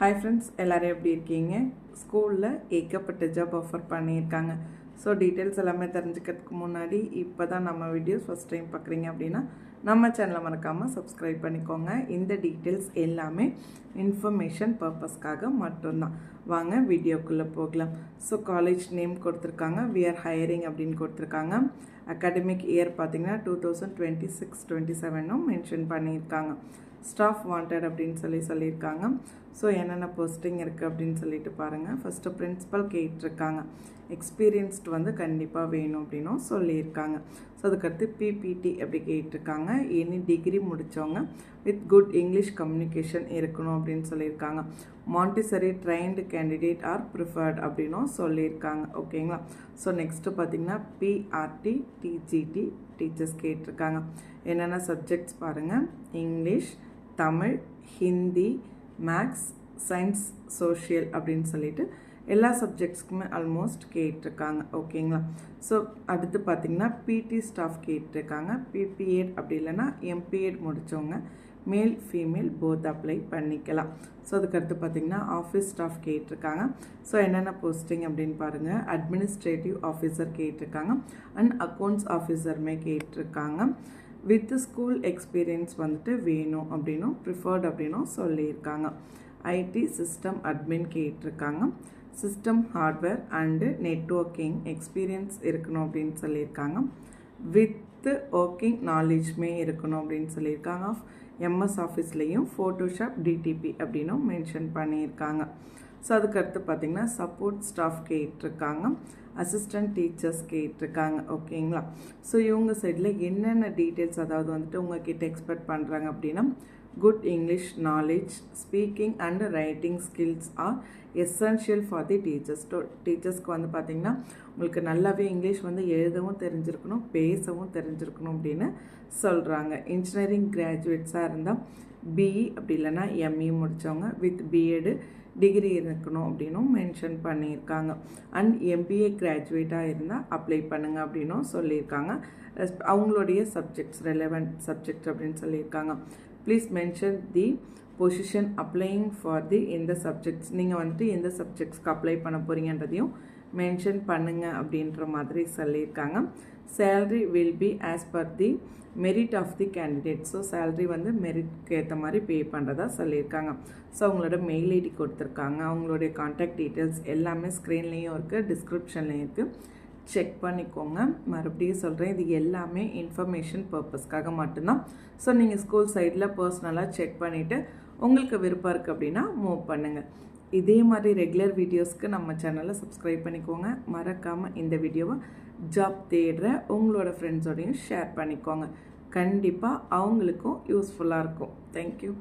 Hi friends எல்லோரும் எப்படி இருக்கீங்க? ஸ்கூலில் ஏகப்பட்ட ஜாப் ஆஃபர் பண்ணியிருக்காங்க. ஸோ டீட்டெயில்ஸ் எல்லாமே தெரிஞ்சுக்கிறதுக்கு முன்னாடி இப்போ தான் நம்ம வீடியோஸ் ஃபஸ்ட் டைம் பார்க்குறீங்க அப்படின்னா நம்ம சேனலை மறக்காமல் சப்ஸ்கிரைப் பண்ணிக்கோங்க. இந்த டீட்டெயில்ஸ் எல்லாமே இன்ஃபர்மேஷன் பர்பஸ்க்காக மட்டும்தான். வாங்க வீடியோக்குள்ளே போகலாம். ஸோ காலேஜ் நேம் கொடுத்துருக்காங்க. வி ஆர் ஹையரிங் அப்படின்னு கொடுத்துருக்காங்க. அகாடமிக் இயர் பார்த்தீங்கன்னா two thousand twenty six twenty செவனும் mention பண்ணியிருக்காங்க. ஸ்டாஃப் வாண்டட் அப்படின்னு சொல்லி சொல்லியிருக்காங்க. ஸோ என்னென்ன போஸ்டிங் இருக்குது அப்படின்னு சொல்லிட்டு பாருங்கள் ஃபஸ்ட்டு பிரின்ஸிபல் கேட்டிருக்காங்க. எக்ஸ்பீரியன்ஸ்டு வந்து கண்டிப்பாக வேணும் அப்படின்னும் சொல்லியிருக்காங்க. ஸோ அதுக்கடுத்து பிபிடி அப்படி கேட்டிருக்காங்க. எனி டிகிரி முடித்தவங்க வித் குட் இங்கிலீஷ் கம்யூனிகேஷன் இருக்கணும் அப்படின்னு சொல்லியிருக்காங்க. Montessori trained candidate are preferred அப்படின்னும் சொல்லியிருக்காங்க. ஓகேங்களா ஸோ நெக்ஸ்ட்டு பார்த்தீங்கன்னா பிஆர்டி டிஜிடி டீச்சர்ஸ் கேட்டிருக்காங்க. என்னென்ன சப்ஜெக்ட்ஸ் பாருங்கள் English Tamil Hindi maths science social அப்படின்னு சொல்லிட்டு எல்லா சப்ஜெக்ட்ஸ்க்குமே ஆல்மோஸ்ட் கேட்டிருக்காங்க. ஓகேங்களா ஸோ அடுத்து பார்த்திங்கன்னா பிடி ஸ்டாஃப் கேட்டிருக்காங்க. பிபிஎட் அப்படி இல்லைன்னா எம்பிஎட் முடித்தவங்க மேல் ஃபீமேல் போத் அப்ளை பண்ணிக்கலாம். ஸோ அதுக்கடுத்து பார்த்திங்கன்னா ஆஃபீஸ் ஸ்டாஃப் கேட்டிருக்காங்க. ஸோ என்னென்ன போஸ்டிங் அப்படின்னு பாருங்கள் அட்மினிஸ்ட்ரேட்டிவ் ஆஃபீஸர் கேட்டிருக்காங்க. அண்ட் அக்கௌண்ட்ஸ் ஆஃபீஸருமே கேட்டிருக்காங்க. வித் ஸ்கூல் எக்ஸ்பீரியன்ஸ் வந்துட்டு வேணும் அப்படின்னும் ப்ரிஃபர்ட் அப்படின்னும் சொல்லியிருக்காங்க. ஐடி சிஸ்டம் அட்மின் கேட்டிருக்காங்க. System hardware and networking experience இருக்கணும் அப்படின்னு சொல்லியிருக்காங்க. வித்து ஒர்க்கிங் நாலேஜ்மே இருக்கணும் அப்படின்னு சொல்லியிருக்காங்க. எம்எஸ் ஆஃபீஸ்லேயும் ஃபோட்டோஷாப் டிடிபி அப்படின்னும் மென்ஷன் பண்ணியிருக்காங்க. ஸோ அதுக்கடுத்து பார்த்திங்கன்னா சப்போர்ட் ஸ்டாஃப் கேட்டிருக்காங்க. அசிஸ்டன்ட் டீச்சர்ஸ் கேட்டிருக்காங்க. ஓகேங்களா ஸோ இவங்க சைடில் என்னென்ன டீட்டெயில்ஸ் அதாவது வந்துட்டு உங்ககிட்ட எக்ஸ்பெக்ட் பண்ணுறாங்க அப்படின்னா good English knowledge speaking and writing skills are essential for the teachers டீச்சர்ஸ்க்கு வந்து பார்த்திங்கன்னா உங்களுக்கு நல்லாவே இங்கிலீஷ் வந்து எழுதவும் தெரிஞ்சிருக்கணும் பேசவும் தெரிஞ்சிருக்கணும் அப்படின்னு சொல்கிறாங்க இன்ஜினியரிங் கிராஜுவேட்ஸாக இருந்தால் பிஇ அப்படி இல்லைன்னா எம்இ முடித்தவங்க வித் பிஎடு டிகிரி இருக்கணும் அப்படின்னும் மென்ஷன் பண்ணியிருக்காங்க. அண்ட் எம்பிஏ கிராஜுவேட்டாக இருந்தால் அப்ளை பண்ணுங்கள் அப்படின்னும் சொல்லியிருக்காங்க. அவங்களுடைய சப்ஜெக்ட்ஸ் ரெலவெண்ட் சப்ஜெக்ட் அப்படின்னு சொல்லியிருக்காங்க. Please mention the position applying for the எந்த சப்ஜெக்ட்ஸ் நீங்கள் வந்துட்டு எந்த சப்ஜெக்ட்ஸ்க்கு அப்ளை பண்ண போகிறீங்கன்றதையும் மென்ஷன் பண்ணுங்க அப்படின்ற மாதிரி சொல்லியிருக்காங்க. Salary will be as per the merit of the candidate so salary வந்து மெரிட்க்கு ஏற்ற மாதிரி பே பண்ணுறதா சொல்லியிருக்காங்க. ஸோ அவங்களோட மெயில் ஐடி கொடுத்துருக்காங்க. அவங்களுடைய காண்டாக்ட் டீட்டெயில்ஸ் எல்லாமே ஸ்க்ரீன்லேயும் இருக்குது டிஸ்கிரிப்ஷன்லேயும் இருக்குது செக் பண்ணிக்கோங்க. மறுபடியும் சொல்கிறேன் இது எல்லாமே இன்ஃபர்மேஷன் பர்பஸ்க்காக மட்டும்தான். ஸோ நீங்கள் ஸ்கூல் சைடில் பர்சனலாக செக் பண்ணிவிட்டு உங்களுக்கு விருப்பம் இருக்குது அப்படின்னா மூவ் பண்ணுங்கள் இதே மாதிரி ரெகுலர் வீடியோஸ்க்கு நம்ம சேனலை சப்ஸ்கிரைப் பண்ணிக்கோங்க. மறக்காமல் இந்த வீடியோவை ஜாப் தேடுற உங்களோட ஃப்ரெண்ட்ஸோடையும் ஷேர் பண்ணிக்கோங்க. கண்டிப்பாக அவங்களுக்கும் யூஸ்ஃபுல்லாக இருக்கும். தேங்க்யூ